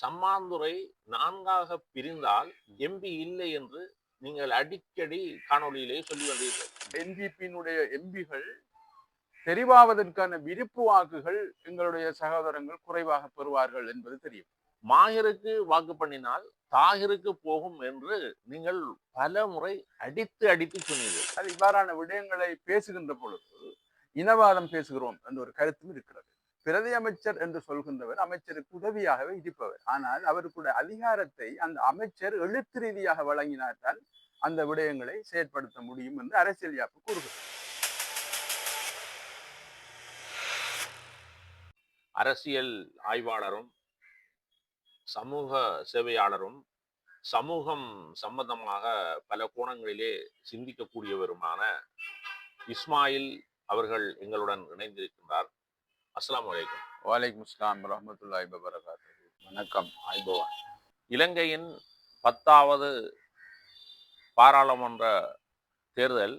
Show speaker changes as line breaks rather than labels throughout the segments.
சம்மாந்துறை நான்காக பிரிந்தால் எம்பி இல்லை என்று நீங்கள் அடிக்கடி காணொளியிலே சொல்லி வந்தீர்கள்.
என்பிபியினுடைய எம்பிகள் தெரிவாவதற்கான விருப்பு வாக்குகள் எங்களுடைய சகோதரங்கள் குறைவாக பெறுவார்கள் என்பது தெரியும்.
மாஹிருக்கு வாக்கு பண்ணினால் தாகிருக்கு போகும் என்று நீங்கள் பல முறை அடித்து அடித்து சொன்னீர்கள்.
அது இவ்வாறான விடயங்களை பேசுகின்ற பொழுது இனவாதம் பேசுகிறோம் என்ற ஒரு கருத்தும் இருக்கிறது. பிரதி அமைச்சர் என்று சொல்கின்றவர் அமைச்சருக்கு உதவியாகவே இருப்பவர். ஆனால் அவருக்குடைய அதிகாரத்தை அந்த அமைச்சர் எழுத்து ரீதியாக வழங்கினால்தான் அந்த விடயங்களை செயற்படுத்த முடியும் என்று அரசியல் யாப்பு கூறுகிறது.
அரசியல் ஆய்வாளரும் சமூக சேவையாளரும் சமூகம் சம்பந்தமாக பல கோணங்களிலே சிந்திக்கக்கூடியவருமான இஸ்மாயில் அவர்கள் எங்களுடன் இணைந்திருக்கின்றார்.
வலைக்கும் இஸ்லாம் வபரகாத்து வணக்கம் ஆய்பவான்
இலங்கையின் பத்தாவது பாராளுமன்ற தேர்தல்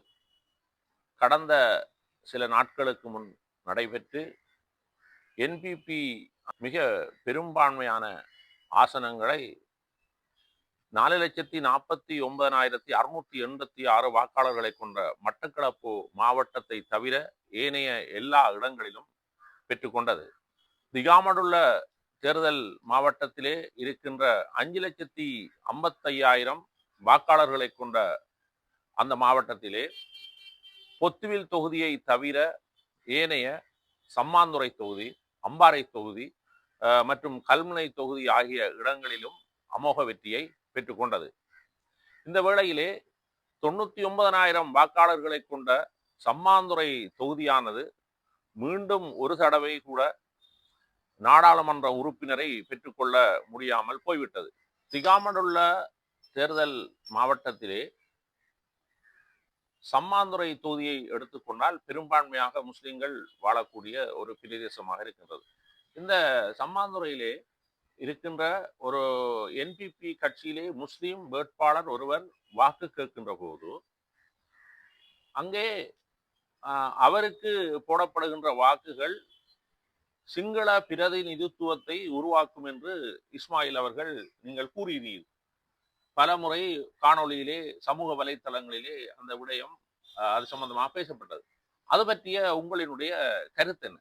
கடந்த சில நாட்களுக்கு முன் நடைபெற்று என்பிபி மிக பெரும்பான்மையான ஆசனங்களை நாலு லட்சத்தி நாற்பத்தி ஒன்பதனாயிரத்தி அறுநூத்தி எண்பத்தி ஆறு வாக்காளர்களை கொண்ட மட்டக்களப்பு மாவட்டத்தை தவிர ஏனைய எல்லா இடங்களிலும் பெற்றுக்கொண்டது. திகாமடுள்ள தேர்தல் மாவட்டத்திலே இருக்கின்ற அஞ்சு லட்சத்தி ஐம்பத்தையாயிரம் வாக்காளர்களை கொண்ட அந்த மாவட்டத்திலே பொத்துவில் தொகுதியை தவிர ஏனைய சம்மாந்துறை தொகுதி அம்பாறை தொகுதி அஹ், மற்றும் கல்முனை தொகுதி ஆகிய இடங்களிலும் அமோக வெற்றியை பெற்றுக்கொண்டது. இந்த வேளையிலே தொண்ணூத்தி ஒன்பதனாயிரம் வாக்காளர்களை கொண்ட சம்மாந்துறை தொகுதியானது மீண்டும் ஒரு தடவை கூட நாடாளுமன்ற உறுப்பினரை பெற்றுக்கொள்ள முடியாமல் போய்விட்டது. திகாமடுள்ள தேர்தல் மாவட்டத்திலே சம்மாந்துறை தொகுதியை எடுத்துக்கொண்டால் பெரும்பான்மையாக முஸ்லிம்கள் வாழக்கூடிய ஒரு பிரதேசமாக இருக்கின்றது. இந்த சம்மாந்துறையிலே இருக்கின்ற ஒரு என்பிபி கட்சியிலே முஸ்லீம் வேட்பாளர் ஒருவர் வாக்கு கேட்கின்ற போது அங்கே அவருக்கு போடப்படுகின்ற வாக்குகள் சிங்கள பிரதிநிதித்துவத்தை உருவாக்கும் என்று இஸ்மாயில் அவர்கள் நீங்கள் கூறினீர். பலமுறை காணொளியிலே சமூக வலைத்தளங்களிலே அந்த விடயம் அது சம்பந்தமாக பேசப்பட்டது. அது பற்றிய உங்களினுடைய கருத்து என்ன?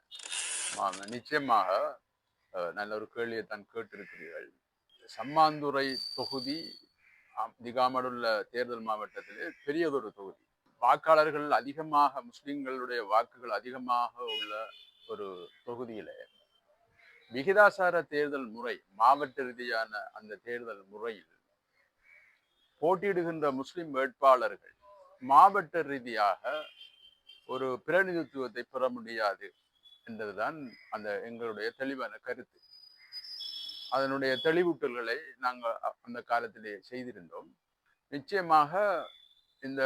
நிச்சயமாக நல்ல ஒரு கேள்வியை தான் கேட்டிருக்கிறீர்கள். சம்மாந்துறை தொகுதி திகாமடுள்ள தேர்தல் மாவட்டத்திலே பெரியதொரு தொகுதி. வாக்காளர்கள் அதிகமாக முஸ்லிம்களுடைய வாக்குகள் அதிகமாக உள்ள ஒரு தொகுதியிலே விகிதாசார தேர்தல் முறை மாவட்ட ரீதியான அந்த தேர்தல் முறையில் போட்டியிடுகின்ற முஸ்லிம் வேட்பாளர்கள் மாவட்ட ரீதியாக ஒரு பிரதிநிதித்துவத்தை பெற முடியாது என்பதுதான் அந்த எங்களுடைய தெளிவான கருத்து. அதனுடைய தெளிவூட்டல்களை நாங்கள் அந்த காலத்திலே செய்திருந்தோம். நிச்சயமாக இந்த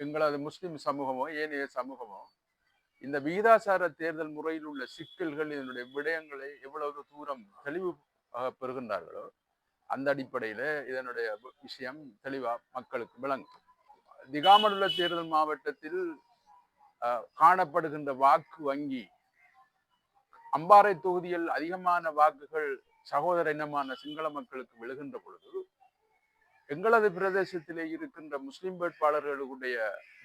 எங்களது முஸ்லிம் சமூகமோ ஏனைய சமூகமோ இந்த விகிதாசார தேர்தல் முறையில் உள்ள சிக்கல்கள் இதனுடைய விடயங்களை எவ்வளவு தூரம் தெளிவு பெறுகின்றார்களோ அந்த அடிப்படையில இதனுடைய விஷயம் தெளிவாக மக்களுக்கு விளங்கும். திகாமடுள்ள தேர்தல் மாவட்டத்தில் அஹ், காணப்படுகின்ற வாக்கு வங்கி அம்பாறை தொகுதியில் அதிகமான வாக்குகள் சகோதர இனமான சிங்கள மக்களுக்கு விழுகின்ற பொழுது எங்களது பிரதேசத்திலே இருக்கின்ற முஸ்லிம் வேட்பாளர்களுடைய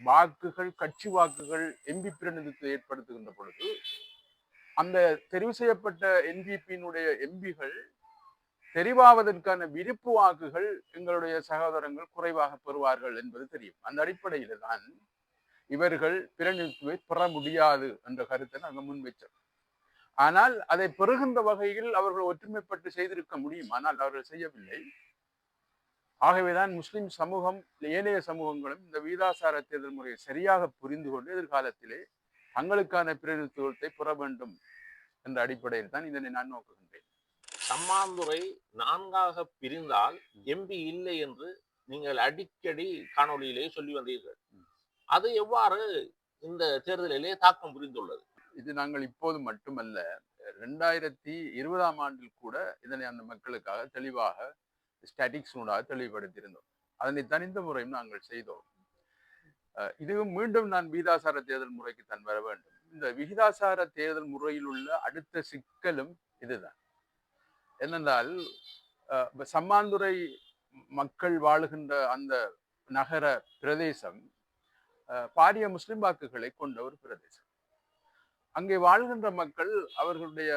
வாக்குகள் கட்சி வாக்குகள் எம்பி பிரதிநிதித்துவம் ஏற்படுத்துகின்ற பொழுது அந்த தெரிவு செய்யப்பட்ட என்பிபியினுடைய எம்பிகள் தெரிவாவதற்கான விருப்பு வாக்குகள் எங்களுடைய சகோதரங்கள் குறைவாக பெறுவார்கள் என்பது தெரியும். அந்த அடிப்படையில தான் இவர்கள் பிரதிநிதித்துவை பெற முடியாது என்ற கருத்தை நாங்கள் முன்வைச்சோம் ஆனால் அதை பெறுகின்ற வகையில் அவர்கள் ஒற்றுமைப்பட்டு செய்திருக்க முடியும். ஆனால் அவர்கள் செய்யவில்லை. ஆகவேதான் முஸ்லிம் சமூகம் ஏனைய சமூகங்களும் இந்த வீதாசார தேர்தல் முறையை சரியாக புரிந்து கொண்டு எதிர்காலத்திலே தங்களுக்கான பிரதிநிதித்துவத்தை பெற வேண்டும் என்ற அடிப்படையில் தான் இதனை நான் நோக்குகின்றேன்.
சம்மாந்துறை நான்காக பிரிந்தால் எம்பி இல்லை என்று நீங்கள் அடிக்கடி காணொளியிலே சொல்லி வந்தீர்கள். அது எவ்வாறு இந்த தேர்தலிலே தாக்கம் புரிந்துள்ளது?
இது நாங்கள் இப்போது மட்டுமல்ல ரெண்டாயிரத்தி இருபதாம் ஆண்டில் கூட இதனை அந்த மக்களுக்காக தெளிவாக ஸ்டாட்டிக்ஸ்னுடாக தெளிவுபடுத்தியிருந்தோம். அதனைத்தான் இந்த முறையும் நாங்கள் செய்தோம். இதுவும் மீண்டும் நான் விகிதாசார தேர்தல் முறைக்கு தான் வர வேண்டும். இந்த விகிதாசார தேர்தல் முறையில் உள்ள அடுத்த சிக்கலும் இதுதான். என்னென்றால் சம்மாந்துறை மக்கள் வாழுகின்ற அந்த நகர பிரதேசம் அஹ், பாரிய முஸ்லிம் வாக்குகளை கொண்ட ஒரு பிரதேசம். அங்கே வாழ்கின்ற மக்கள் அவர்களுடைய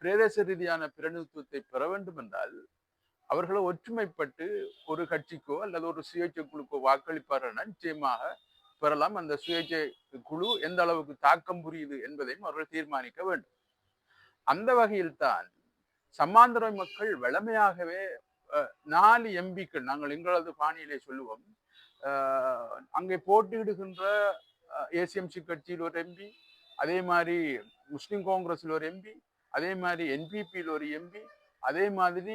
பிரதேச ரீதியான பிரதிநிதித்துவத்தை பெற வேண்டும் என்றால் அவர்களை ஒற்றுமைப்பட்டு ஒரு கட்சிக்கோ அல்லது ஒரு சுயேட்சை குழுக்கோ வாக்களிப்பார்கள் நிச்சயமாக பெறலாம். அந்த சுயேட்சை குழு எந்த அளவுக்கு தாக்கம் புரியுது என்பதையும் அவர்கள் தீர்மானிக்க வேண்டும். அந்த வகையில் தான் மக்கள் வளமையாகவே நாலு எம்பிக்கள் நாங்கள் எங்களது பாணியிலே சொல்லுவோம். அங்கே போட்டியிடுகின்ற ஏசிஎம்சி கட்சியில் ஒரு எம்பி அதே மாதிரி முஸ்லிம் காங்கிரஸில் ஒரு எம்பி அதே மாதிரி என்பிபியில் ஒரு எம்பி அதே மாதிரி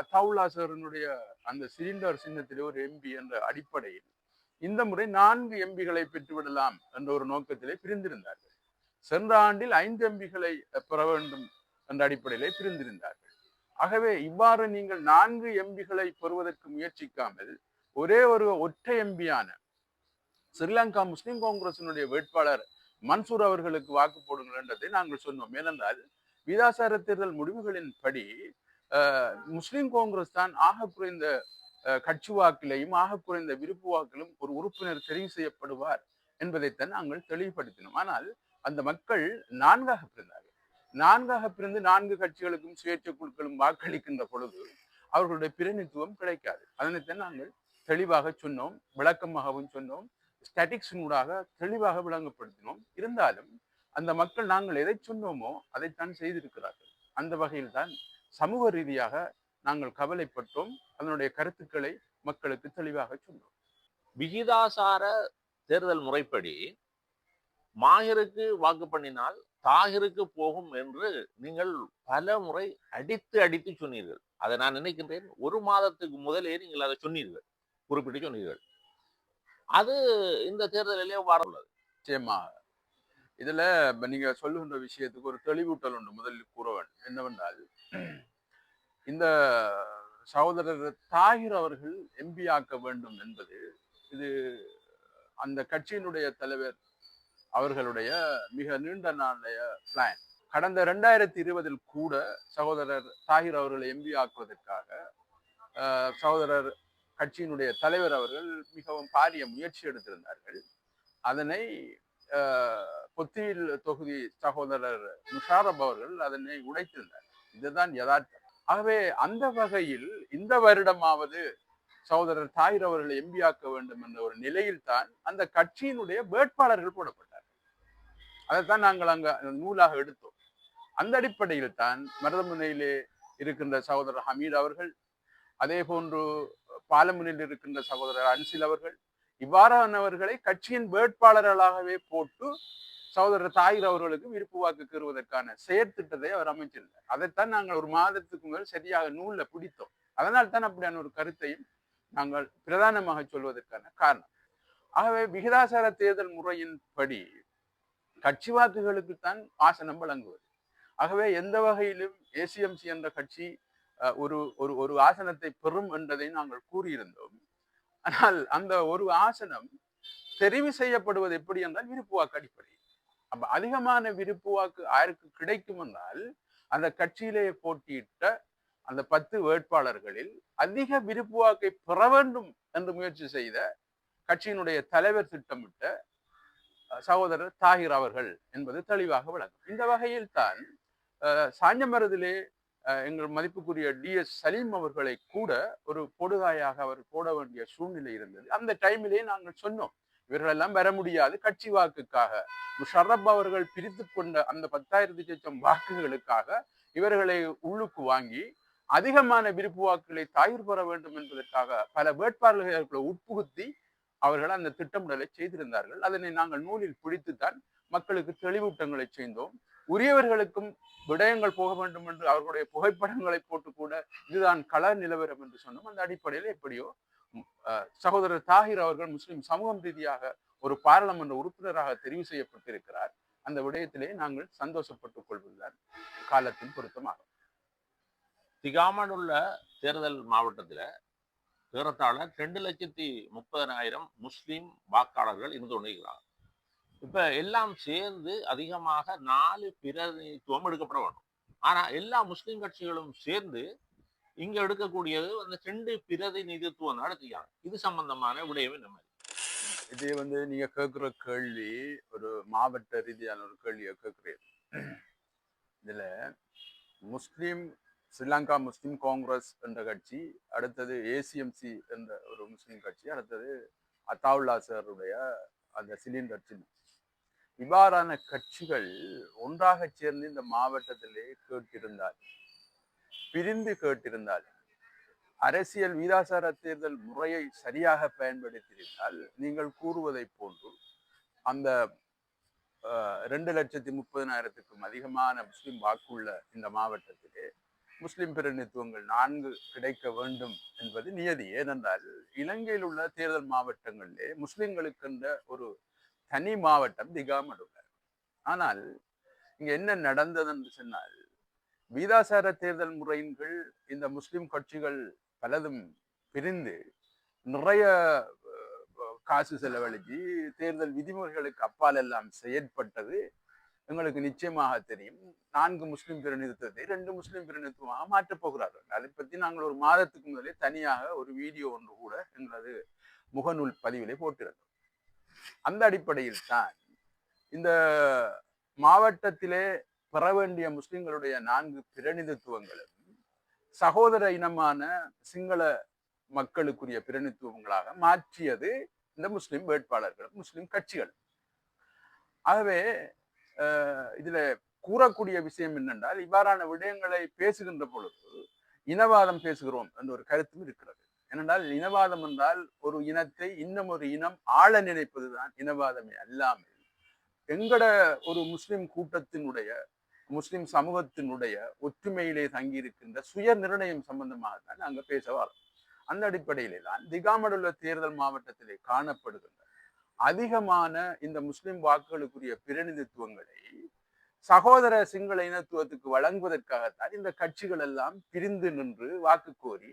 அத்தாவுல்லா சாரனுடைய அந்த சிலிண்டர் சின்னத்திலே ஒரு எம்பி என்ற அடிப்படையில் இந்த முறை நான்கு எம்பிகளை பெற்றுவிடலாம் என்ற ஒரு நோக்கத்திலே பிரிந்திருந்தார்கள். சென்ற ஆண்டில் ஐந்து எம்பிகளை பெற வேண்டும் என்ற அடிப்படையிலே பிரிந்திருந்தார்கள். ஆகவே இவ்வாறு நீங்கள் நான்கு எம்பிகளை பெறுவதற்கு முயற்சிக்காமல் ஒரே ஒரு ஒற்றை எம்பியான ஸ்ரீலங்கா முஸ்லிம் காங்கிரசினுடைய வேட்பாளர் மன்சூர் அவர்களுக்கு வாக்கு போடுங்கள் என்றதை நாங்கள் சொன்னோம். ஏனென்றால் விதாசார தேர்தல் முடிவுகளின் படி முஸ்லிம் காங்கிரஸ் தான் ஆக குறைந்த கட்சி வாக்கிலையும் ஆக குறைந்த விருப்பு வாக்கிலும் ஒரு உறுப்பினர் தெரிவு செய்யப்படுவார் என்பதைத்தான் நாங்கள் தெளிவுபடுத்தினோம். ஆனால் அந்த மக்கள் நான்காக பிரிந்தார்கள் நான்காக பிரிந்து நான்கு கட்சிகளுக்கும் சுயேட்சை குழுக்களும் வாக்களிக்கின்ற பொழுது அவர்களுடைய பிரதிநிதித்துவம் கிடைக்காது. அதனைத்தான் நாங்கள் தெளிவாக சொன்னோம் விளக்கமாகவும் சொன்னோம் ஸ்டாட்டிக்ஸினூடாக தெளிவாக விளங்கப்படுத்தினோம். இருந்தாலும் அந்த மக்கள் நாங்கள் எதை சொன்னோமோ அதைத்தான் செய்திருக்கிறார்கள். அந்த வகையில் தான் சமூக ரீதியாக நாங்கள் கவலைப்பட்டோம். அதனுடைய கருத்துக்களை மக்களுக்கு தெளிவாக சொன்னோம்.
விகிதாசார தேர்தல் முறைப்படி மாஹிருக்கு வாக்கு பண்ணினால் தாகிருக்கு போகும் என்று நீங்கள் பல முறை அடித்து அடித்து சொன்னீர்கள். அதை நான் நினைக்கின்றேன் ஒரு மாதத்துக்கு முதலே நீங்கள் அதை சொன்னீர்கள். குறிப்பிட்டு சொன்னீர்கள். அது இந்த தேர்தலிலே வரவுள்ளது
நிச்சயமாக. இதில் இப்போ நீங்க சொல்லுகின்ற விஷயத்துக்கு ஒரு தெளிவூட்டல் ஒன்று முதலில் கூற வேண்டும் என்னவென்றால் இந்த சகோதரர் தாகிர் அவர்கள் எம்பி ஆக்க வேண்டும் என்பது இது அந்த கட்சியினுடைய தலைவர் அவர்களுடைய மிக நீண்ட நாளைய பிளான் கடந்த ரெண்டாயிரத்தி இருபதில் கூட சகோதரர் தாகிர் அவர்களை எம்பி ஆக்குவதற்காக சகோதரர் கட்சியினுடைய தலைவர் அவர்கள் மிகவும் பாரிய முயற்சி எடுத்திருந்தார்கள். அதனை கொத்தியில் தொகுதி சகோதரர் முஷாரப் அவர்கள் அதனை உடைத்திருந்தார். இதுதான் யதார்த்தம். ஆகவே அந்த வகையில் இந்த வருடமாவது சகோதரர் தாயிர் அவர்களை எம்பியாக்க வேண்டும் என்ற ஒரு நிலையில் தான் அந்த கட்சியினுடைய வேட்பாளர்கள் போடப்பட்டார் அதைத்தான் நாங்கள் அங்க நூலாக எடுத்தோம். அந்த அடிப்படையில் தான் மருதமுனையிலே இருக்கின்ற சகோதரர் ஹமீத் அவர்கள் அதே போன்று பாலமுனையில் இருக்கின்ற சகோதரர் அன்சில் அவர்கள் இவ்வாறானவர்களை கட்சியின் வேட்பாளர்களாகவே போட்டு சகோதரர் தாயிர் அவர்களுக்கு விருப்பு வாக்கு பெறுவதற்கான செயற்திட்டத்தை அவர் அமைச்சிருந்தார். அதைத்தான் நாங்கள் ஒரு மாதத்துக்கு முதல் சரியாக நூல்ல பிடித்தோம். அதனால் தான் அப்படியான ஒரு கருத்தையும் நாங்கள் பிரதானமாக சொல்வதற்கான காரணம். ஆகவே விகிதாசார தேர்தல் முறையின் படி கட்சி வாக்குகளுக்குத்தான் ஆசனம் வழங்குவது. ஆகவே எந்த வகையிலும் ஏசிஎம்சி என்ற கட்சி அஹ், ஒரு ஒரு ஒரு ஆசனத்தை பெறும் என்பதை நாங்கள் கூறியிருந்தோம். ஆனால் அந்த ஒரு ஆசனம் தெரிவு செய்யப்படுவது எப்படி என்றால் விருப்பு வாக்கு அடிப்படை அப்ப அதிகமான விருப்பு வாக்கு யாருக்கு கிடைக்கும் என்றால் அந்த கட்சியிலே போட்டியிட்ட அந்த பத்து வேட்பாளர்களில் அதிக விருப்பு வாக்கை பெற வேண்டும் என்று முயற்சி செய்த கட்சியினுடைய தலைவர் திட்டமிட்ட சகோதரர் தாகிர் அவர்கள் என்பது தெளிவாக விளங்கும். இந்த வகையில் தான் அஹ், சாஞ்சமரத்திலே எங்கள் மதிப்புக்குரிய டி. எஸ். சலீம் அவர்களை கூட ஒரு பொடுகாயாக அவர் போட வேண்டிய சூழ்நிலை இருந்தது. அந்த டைமிலே நாங்கள் சொன்னோம் இவர்களெல்லாம் வர முடியாது கட்சி வாக்குக்காக. முஷரப் அவர்கள் பிரித்து கொண்ட அந்த பத்தாயிரத்தி லட்சம் வாக்குகளுக்காக இவர்களை உள்ளுக்கு வாங்கி அதிகமான விருப்பு வாக்குகளை தாயிர் பெற வேண்டும் என்பதற்காக பல வேட்பாளர்களை உட்புகுத்தி அவர்கள் அந்த திட்டமிடலை செய்திருந்தார்கள். அதனை நாங்கள் நூலில் பிடித்துத்தான் மக்களுக்கு தெளிவூட்டங்களை செய்தோம். உரியவர்களுக்கும் விடயங்கள் போக வேண்டும் என்று அவர்களுடைய புகைப்படங்களை போட்டு கூட இதுதான் கள நிலவரம் என்று சொன்னோம். அந்த அடிப்படையில் எப்படியோ அஹ், சகோதரர் தாகிர் அவர்கள் முஸ்லிம் சமூகம் ரீதியாக ஒரு பாராளுமன்ற உறுப்பினராக தெரிவு செய்யப்பட்டிருக்கிறார். அந்த விடயத்திலே நாங்கள் சந்தோஷப்பட்டுக் கொள்வதுதான் காலத்தின் பொருத்தமாகும்.
திகாமனுள்ள தேர்தல் மாவட்டத்துல ஏறத்தாழ ரெண்டு லட்சத்தி முப்பதனாயிரம் முஸ்லீம் வாக்காளர்கள் இருந்து கொண்டிருக்கிறார் இப்ப எல்லாம் சேர்ந்து அதிகமாக நாலு பிரதிநிதித்துவம் எடுக்கப்பட வேண்டும். ஆனா எல்லா முஸ்லிம் கட்சிகளும் சேர்ந்து இங்க எடுக்கக்கூடியது அந்த ரெண்டு பிரதிநிதித்துவம் நடத்திக்காங்க இது சம்பந்தமான விடயமே நம்ம.
இது வந்து நீங்க கேட்குற கேள்வி ஒரு மாவட்ட ரீதியான ஒரு கேள்வியை கேட்குறீங்க இதுல முஸ்லீம் ஸ்ரீலங்கா முஸ்லீம் காங்கிரஸ் என்ற கட்சி அடுத்தது ஏசிஎம்சி என்ற ஒரு முஸ்லீம் கட்சி அடுத்தது அத்தாவுல்லா சாருடைய அந்த சிலிண்டர் சின்னம். இவ்வாறான கட்சிகள் ஒன்றாக சேர்ந்து இந்த மாவட்டத்திலே கேட்டிருந்தால் பிரிந்து கேட்டிருந்தால் அரசியல் வீதாசார தேர்தல் முறையை சரியாக பயன்படுத்தியிருந்தால் நீங்கள் கூறுவதைப் போன்று அந்த ரெண்டு லட்சத்தி முப்பதினாயிரத்துக்கும் அதிகமான முஸ்லிம் வாக்குள்ள இந்த மாவட்டத்திலே முஸ்லிம் பிரதிநிதித்துவங்கள் நான்கு கிடைக்க வேண்டும் என்பது நியதி. ஏனென்றால் இலங்கையில் உள்ள தேர்தல் மாவட்டங்களிலே முஸ்லிம்களுக்கென்ற ஒரு தனி மாவட்டம் திகாமடுள்ள ஆனால் இங்க என்ன நடந்தது என்று சொன்னால் வீதாசார தேர்தல் முறையின் கீழ் இந்த முஸ்லிம் கட்சிகள் பலதும் பிரிந்து நிறைய காசு செலவழிச்சு தேர்தல் விதிமுறைகளுக்கு அப்பால் எல்லாம் செயற்பட்டது. எங்களுக்கு நிச்சயமாக தெரியும். நான்கு முஸ்லிம் பிரதிநிதித்துவத்தை ரெண்டு முஸ்லிம் பிரதிநிதித்துவமாக மாற்றப் போகிறார்கள். அதை பற்றி நாங்கள் ஒரு மாதத்துக்கு முதலே தனியாக ஒரு வீடியோ ஒன்று கூட எங்களது முகநூல் பதிவிலே போட்டிருந்தோம். அந்த அடிப்படையில் தான் இந்த மாவட்டத்திலே பெற வேண்டிய முஸ்லிம்களுடைய நான்கு பிரதிநிதித்துவங்களும் சகோதர இனமான சிங்கள மக்களுக்குரிய பிரதிநிதித்துவங்களாக மாற்றியது இந்த முஸ்லிம் வேட்பாளர்கள் முஸ்லிம் கட்சிகள் ஆகவே அஹ், இதுல கூறக்கூடிய விஷயம் என்னென்றால் இவ்வாறான விடயங்களை பேசுகின்ற பொழுது இனவாதம் பேசுகிறோம் என்ற ஒரு கருத்தும் இருக்கிறது. ஏனென்றால் இனவாதம் என்றால் ஒரு இனத்தை இன்னும் ஒரு இனம் ஆள நினைப்பதுதான் இனவாதமே அல்லாமல். எங்கட ஒரு முஸ்லிம் கூட்டத்தினுடைய முஸ்லிம் சமூகத்தினுடைய ஒற்றுமையிலே தங்கியிருக்கின்ற சுய நிர்ணயம் சம்பந்தமாக தான் நாங்க பேச வரோம் அந்த அடிப்படையிலே தான் திகாமடுள்ள தேர்தல் மாவட்டத்திலே காணப்படுகின்ற அதிகமான இந்த முஸ்லிம் வாக்குகளுக்குரிய பிரதிநிதித்துவங்களை சகோதர சிங்கள இனத்துவத்துக்கு வழங்குவதற்காகத்தான் இந்த கட்சிகள் எல்லாம் பிரிந்து நின்று வாக்கு கோரி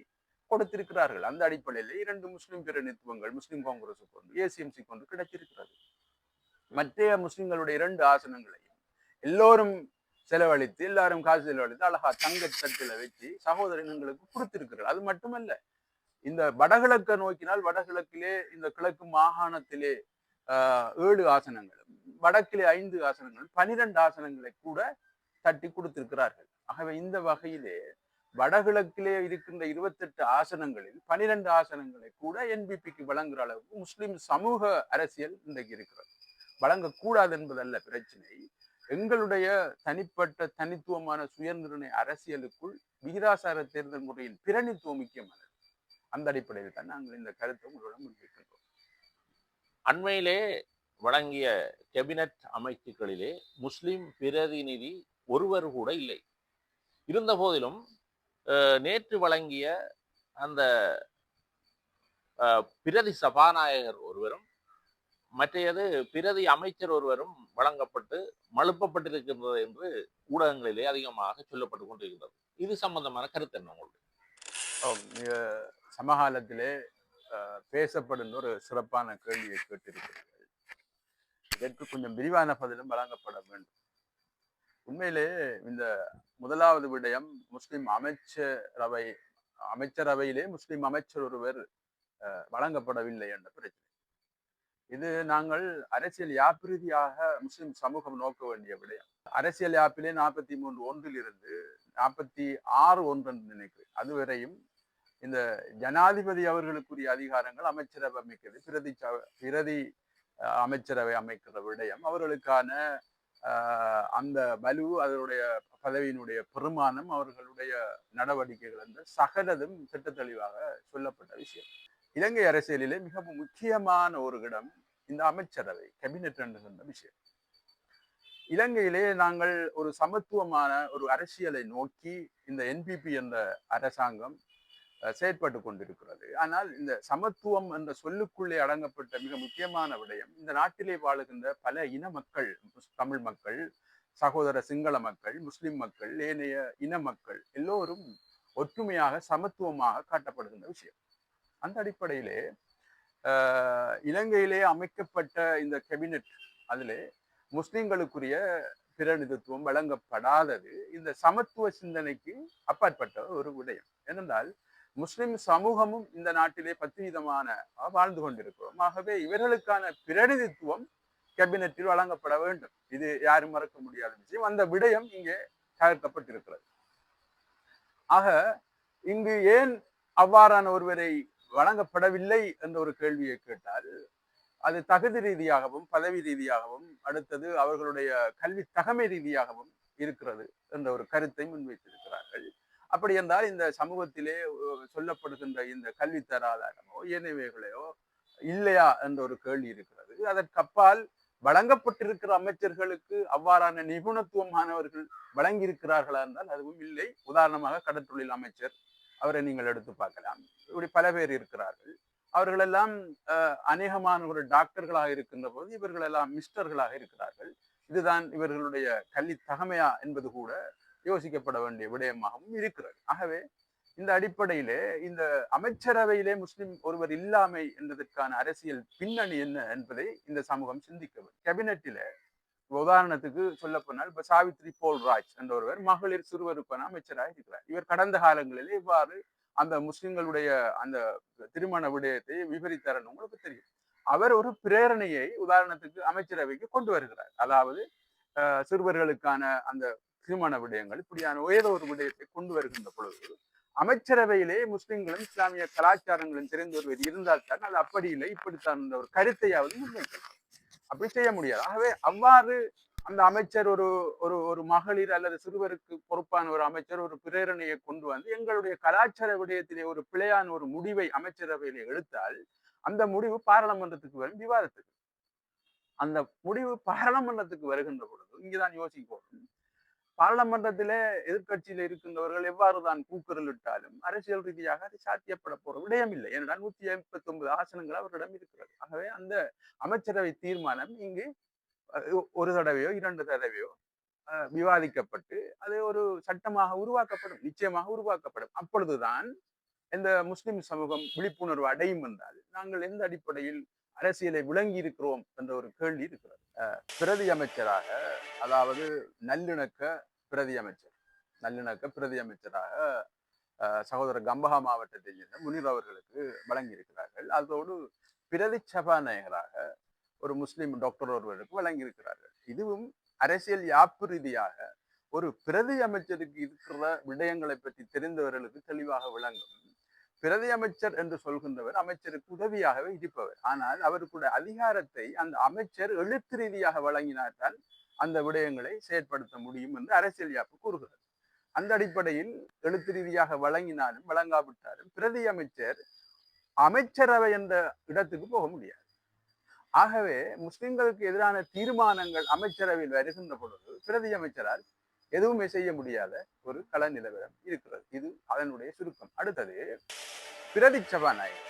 கொடுத்திருக்கிறார்கள். அந்த அடிப்படையில் இரண்டு முஸ்லிம் பிரதிநிதித்துவங்கள் முஸ்லிம் காங்கிரஸ் கொண்டு ஏசிஎம்சி கொண்டு கிடைத்திருக்கிறது. மற்ற முஸ்லிம்களுடைய இரண்டு ஆசனங்களையும் எல்லோரும் செலவழித்து எல்லாரும் காசு செலவழித்து அழகா தங்க தட்டில வச்சு சகோதரங்களுக்கு கொடுத்திருக்கிறார்கள் அது மட்டுமல்ல இந்த வடகிழக்க நோக்கினால் வடகிழக்கிலே இந்த கிழக்கு மாகாணத்திலே ஆஹ், ஏழு ஆசனங்களும் வடக்கிலே ஐந்து ஆசனங்களும் பனிரெண்டு ஆசனங்களை கூட தட்டி கொடுத்திருக்கிறார்கள். ஆகவே இந்த வகையிலே வடகிழக்கிலே இருக்கின்ற இருபத்தெட்டு ஆசனங்களில் பனிரெண்டு ஆசனங்களை கூட என்பிபிக்கு வழங்குற அளவுக்கு முஸ்லிம் சமூக அரசியல் இன்றைக்கு இருக்கிறது. வழங்கக்கூடாது என்பதல்ல பிரச்சனை. எங்களுடைய தனிப்பட்ட தனித்துவமான சுயநிர்ணய அரசியலுக்குள் விகிதாசார தேர்தல் முறையின் பிரணித்துவம் முக்கியமானது. அந்த அடிப்படையில் தான் நாங்கள் இந்த கருத்தை உங்களிடம் முன்வைக்கின்றோம்.
அண்மையிலே வழங்கிய கேபினட் அமைச்சுக்களிலே முஸ்லிம் பிரதிநிதி ஒருவர் கூட இல்லை. இருந்த போதிலும் நேற்று வழங்கிய அந்த பிரதி சபாநாயகர் ஒருவரும் மற்றையது பிரதி அமைச்சர் ஒருவரும் வழங்கப்பட்டு மழுப்பப்பட்டிருக்கின்றது என்று ஊடகங்களிலே அதிகமாக சொல்லப்பட்டு கொண்டிருக்கிறது இது சம்பந்தமான கருத்து என்ன உங்களுக்கு
சமகாலத்திலே பேசப்படும் ஒரு சிறப்பான கேள்வியை கேட்டிருக்கிறீர்கள். இதற்கு கொஞ்சம் விரிவான பதிலும் வழங்கப்பட வேண்டும். உண்மையிலே இந்த முதலாவது விடயம் முஸ்லிம் அமைச்சரவை அமைச்சரவையிலே முஸ்லிம் அமைச்சர் ஒருவர் அஹ், வழங்கப்படவில்லை என்ற பிரச்சனை. இது நாங்கள் அரசியல் யாப்பிரீதியாக முஸ்லிம் சமூகம் நோக்க வேண்டிய விடயம். அரசியல் யாப்பிலே நாற்பத்தி மூன்று ஒன்றில் இருந்து நாற்பத்தி ஆறு ஒன்று என்று நினைக்கிறேன். அதுவரையும் இந்த ஜனாதிபதி அவர்களுக்குரிய அதிகாரங்கள் அமைச்சரவை அமைக்கிறது பிரதி ச- பிரதி அஹ், அமைச்சரவை அமைக்கிற விடயம். அவர்களுக்கான ஆஹ், அந்த வலு அதனுடைய பதவியினுடைய பெருமானம் அவர்களுடைய நடவடிக்கைகள் என்று சகலதும் திட்டத்தெளிவாக சொல்லப்பட்ட விஷயம். இலங்கை அரசியலிலே மிகவும் முக்கியமான ஒரு இடம் இந்த அமைச்சரவை கேபினெட் என்கின்ற விஷயம். இலங்கையிலே நாங்கள் ஒரு சமத்துவமான ஒரு அரசியலை நோக்கி இந்த என்பிபி என்ற அரசாங்கம் செயற்பட்டு கொண்டிருக்கிறது. ஆனால் இந்த சமத்துவம் என்ற சொல்லுக்குள்ளே அடங்கப்பட்ட மிக முக்கியமான விடயம் இந்த நாட்டிலே வாழுகின்ற பல இன மக்கள் தமிழ் மக்கள் சகோதர சிங்கள மக்கள் முஸ்லிம் மக்கள் ஏனைய இன மக்கள் எல்லோரும் ஒற்றுமையாக சமத்துவமாக காட்டப்படுகின்ற விஷயம். அந்த அடிப்படையிலே இலங்கையிலே அமைக்கப்பட்ட இந்த கேபினெட் அதிலே முஸ்லிம்களுக்குரிய பிரதிநிதித்துவம் வழங்கப்படாதது இந்த சமத்துவ சிந்தனைக்கு அப்பாற்பட்ட ஒரு விடயம். ஏனென்றால் முஸ்லிம் சமூகமும் இந்த நாட்டிலே பத்து விதமான வாழ்ந்து கொண்டிருக்கிறோம். ஆகவே இவர்களுக்கான பிரதிநிதித்துவம் கேபினட்டில் வழங்கப்பட வேண்டும். இது யாரும் மறக்க முடியாத விஷயம். அந்த விடயம் இங்கே தகர்க்கப்பட்டிருக்கிறது. ஆக இங்கு ஏன் அவ்வாறான ஒருவரை வழங்கப்படவில்லை என்ற ஒரு கேள்வியை கேட்டால் அது தகுதி ரீதியாகவும் பதவி ரீதியாகவும் அடுத்தது அவர்களுடைய கல்வி தகமை ரீதியாகவும் இருக்கிறது என்ற ஒரு கருத்தை முன்வைத்திருக்கிறார்கள். அப்படி என்றால் இந்த சமூகத்திலே சொல்லப்படுகின்ற இந்த கல்வி தராதாரமோ ஏனைவைகளையோ இல்லையா என்ற ஒரு கேள்வி இருக்கிறது. அதற்கப்பால் வழங்கப்பட்டிருக்கிற அமைச்சர்களுக்கு அவ்வாறான நிபுணத்துவமானவர்கள் வழங்கியிருக்கிறார்களா என்றால் அதுவும் இல்லை. உதாரணமாக கடற்றொழில் அமைச்சர் அவரை நீங்கள் எடுத்து பார்க்கலாம். இப்படி பல பேர் இருக்கிறார்கள். அவர்களெல்லாம் அஹ், அநேகமான ஒரு டாக்டர்களாக இருக்கின்ற போது இவர்கள் எல்லாம் மிஸ்டர்களாக இருக்கிறார்கள். இதுதான் இவர்களுடைய கல்வி தகமையா என்பது கூட யோசிக்கப்பட வேண்டிய விடயமாகவும் இருக்கிறது. ஆகவே இந்த அடிப்படையிலே இந்த அமைச்சரவையிலே முஸ்லிம் ஒருவர் இல்லாமை என்பதற்கான அரசியல் பின்னணி என்ன என்பதை இந்த சமூகம் சிந்திக்க வேண்டும். உதாரணத்துக்கு சொல்ல போனால் இப்ப சாவித்ரி போல்ராஜ் என்ற ஒருவர் மகளிர் சிறுவருக்கான அமைச்சராக இருக்கிறார். இவர் கடந்த காலங்களிலே இவ்வாறு அந்த முஸ்லிம்களுடைய அந்த திருமண விடயத்தை விவரித்தார் உங்களுக்கு தெரியும். அவர் ஒரு பிரேரணையை உதாரணத்துக்கு அமைச்சரவைக்கு கொண்டு வருகிறார். அதாவது சிறுவர்களுக்கான அந்த திருமண விடயங்கள் இப்படியான ஏதோ ஒரு விடயத்தை கொண்டு வருகின்ற பொழுது அமைச்சரவையிலே முஸ்லிம்களும் இஸ்லாமிய கலாச்சாரங்களும் தெரிந்த ஒருவர் இருந்தால் தான் அது அப்படி இல்லை. இப்படித்தான் இந்த ஒரு கருத்தையாவது முன்வைக்கலாம் அப்படி செய்ய முடியாது. ஆகவே அவ்வாறு அந்த அமைச்சர் ஒரு ஒரு ஒரு மகளிர் அல்லது சிறுவருக்கு பொறுப்பான ஒரு அமைச்சர் ஒரு பிரேரணையை கொண்டு வந்து எங்களுடைய கலாச்சார விடயத்திலே ஒரு பிழையான ஒரு முடிவை அமைச்சரவையிலே எடுத்தால் அந்த முடிவு பாராளுமன்றத்துக்கு வரும் விவாதத்துக்கு. அந்த முடிவு பாராளுமன்றத்துக்கு வருகின்ற பொழுது இங்கேதான் யோசிப்போம் பாராளுமன்றத்திலே எதிர்க்கட்சியில இருக்கின்றவர்கள் எவ்வாறு தான் கூக்குரலிட்டாலும் அரசியல் ரீதியாக அது சாத்தியப்பட போற விடயம் இல்லை ஏனென்றால் நூத்தி ஐம்பத்தி ஒன்பது ஆசனங்கள் அவர்களிடம் இருக்கிறது. ஆகவே அந்த அமைச்சரவை தீர்மானம் இங்கு ஒரு தடவையோ இரண்டு தடவையோ அஹ், விவாதிக்கப்பட்டு அது ஒரு சட்டமாக உருவாக்கப்படும் நிச்சயமாக உருவாக்கப்படும். அப்பொழுதுதான் இந்த முஸ்லிம் சமூகம் விழிப்புணர்வு அடையும் என்றால் நாங்கள் எந்த அடிப்படையில் அரசியலை விளங்கி இருக்கிறோம் என்ற ஒரு கேள்வி இருக்கிறது. அஹ், பிரதி அமைச்சராக அதாவது நல்லிணக்க பிரதி அமைச்சர் நல்லிணக்க பிரதி அமைச்சராக சகோதரர் கம்பஹா மாவட்டத்தை சேர்ந்த முனிர் அவர்களுக்கு வழங்கியிருக்கிறார்கள். அதோடு பிரதி சபாநாயகராக ஒரு முஸ்லிம் டாக்டர் ஒருவருக்கு வழங்கியிருக்கிறார்கள். இதுவும் அரசியல் யாப்பு ரீதியாக ஒரு பிரதி அமைச்சருக்கு இருக்கிற விடயங்களை பற்றி தெரிந்தவர்களுக்கு தெளிவாக விளங்கும். பிரதி அமைச்சர் என்று சொல்கின்றவர் அமைச்சருக்கு உதவியாகவே இருப்பவர். ஆனால் அவருக்குடைய அதிகாரத்தை அந்த அமைச்சர் எழுத்து ரீதியாக வழங்கினார்தான் அந்த விடயங்களை செயற்படுத்த முடியும் என்று அரசியல் யாப்பு கூறுகிறது. அந்த அடிப்படையில் எழுத்து ரீதியாக வழங்கினாலும் வழங்காவிட்டாலும் பிரதி அமைச்சர் அமைச்சரவை என்ற இடத்துக்கு போக முடியாது. ஆகவே முஸ்லிம்களுக்கு எதிரான தீர்மானங்கள் அமைச்சரவையில் வருகின்ற பொழுது பிரதி அமைச்சரால் எதுவுமே செய்ய முடியாத ஒரு கள நிலவரம் இருக்கிறது. இது அதனுடைய சுருக்கம். அடுத்தது பிரதி சபாநாயகர்.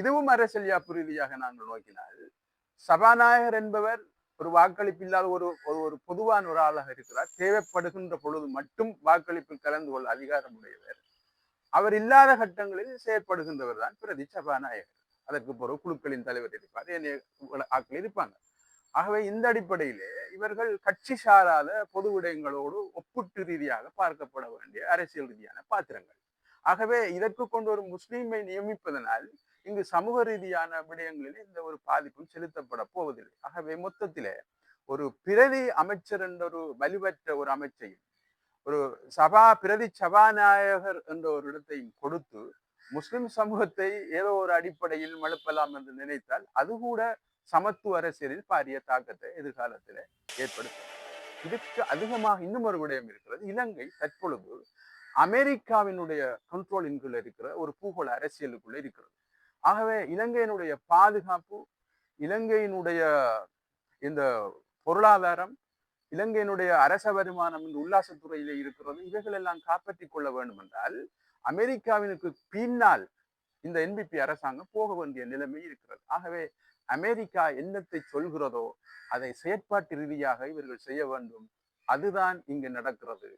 இதுவும் அரசியல் யாப்பு ரீதியாக நாங்கள் நோக்கினால் சபாநாயகர் என்பவர் ஒரு வாக்களிப்பு இல்லாத ஒரு ஒரு பொதுவான ஒரு ஆளாக இருக்கிறார். தேவைப்படுகின்ற பொழுது மட்டும் வாக்களிப்பில் கலந்து கொள்ள அதிகாரம் உடையவர் அவர் இல்லாத கட்டங்களில் செயற்படுகின்றவர் தான் பிரதி சபாநாயகர். அதற்கு பிறகு குழுக்களின் தலைவர் இருப்பார். ஏனைய இருப்பாங்க. ஆகவே இந்த அடிப்படையிலே இவர்கள் கட்சி சாராத பொது விடயங்களோடு ஒப்பிட்டு ரீதியாக பார்க்கப்பட வேண்டிய அரசியல் ரீதியான பாத்திரங்கள். ஆகவே இதற்கு கொண்டு ஒரு முஸ்லீமை நியமிப்பதனால் இங்கு சமூக ரீதியான விடயங்களில் இந்த ஒரு பாதிப்பும் செலுத்தப்பட போவதில்லை. ஆகவே மொத்தத்திலே ஒரு பிரதி அமைச்சர் என்ற ஒரு வலுவற்ற ஒரு அமைச்சையும் ஒரு சபா பிரதி சபாநாயகர் என்ற ஒரு இடத்தையும் கொடுத்து முஸ்லிம் சமூகத்தை ஏதோ ஒரு அடிப்படையில் மழுப்பலாம் என்று நினைத்தால் அது கூட சமத்துவ அரசியலில் பாரிய தாக்கத்தை எதிர்காலத்தில் ஏற்படுத்தும். இதுக்கு அதிகமாக இன்னும் ஒரு விடயம் இருக்கிறது. இலங்கை தற்பொழுது அமெரிக்காவினுடைய கண்ட்ரோலின் கீழ் இருக்கிற ஒரு பூகோள அரசியலுக்குள்ள இருக்கிறது. ஆகவே இலங்கையினுடைய பாதுகாப்பு இலங்கையினுடைய இந்த பொருளாதாரம் இலங்கையினுடைய அரச வருமானம் இந்த உல்லாசத்துறையிலே இருக்கிறது இவைகள் எல்லாம் காப்பாற்றிக் கொள்ள வேண்டும் என்றால் அமெரிக்காவினுக்கு பின்னால் இந்த என்பிபி அரசாங்கம் போக வேண்டிய நிலைமை இருக்கிறது. ஆகவே அமெரிக்கா என்னத்தை சொல்கிறதோ அதை செயற்பாட்டு ரீதியாக இவர்கள் செய்ய வேண்டும். அதுதான் இங்கு நடக்கிறது.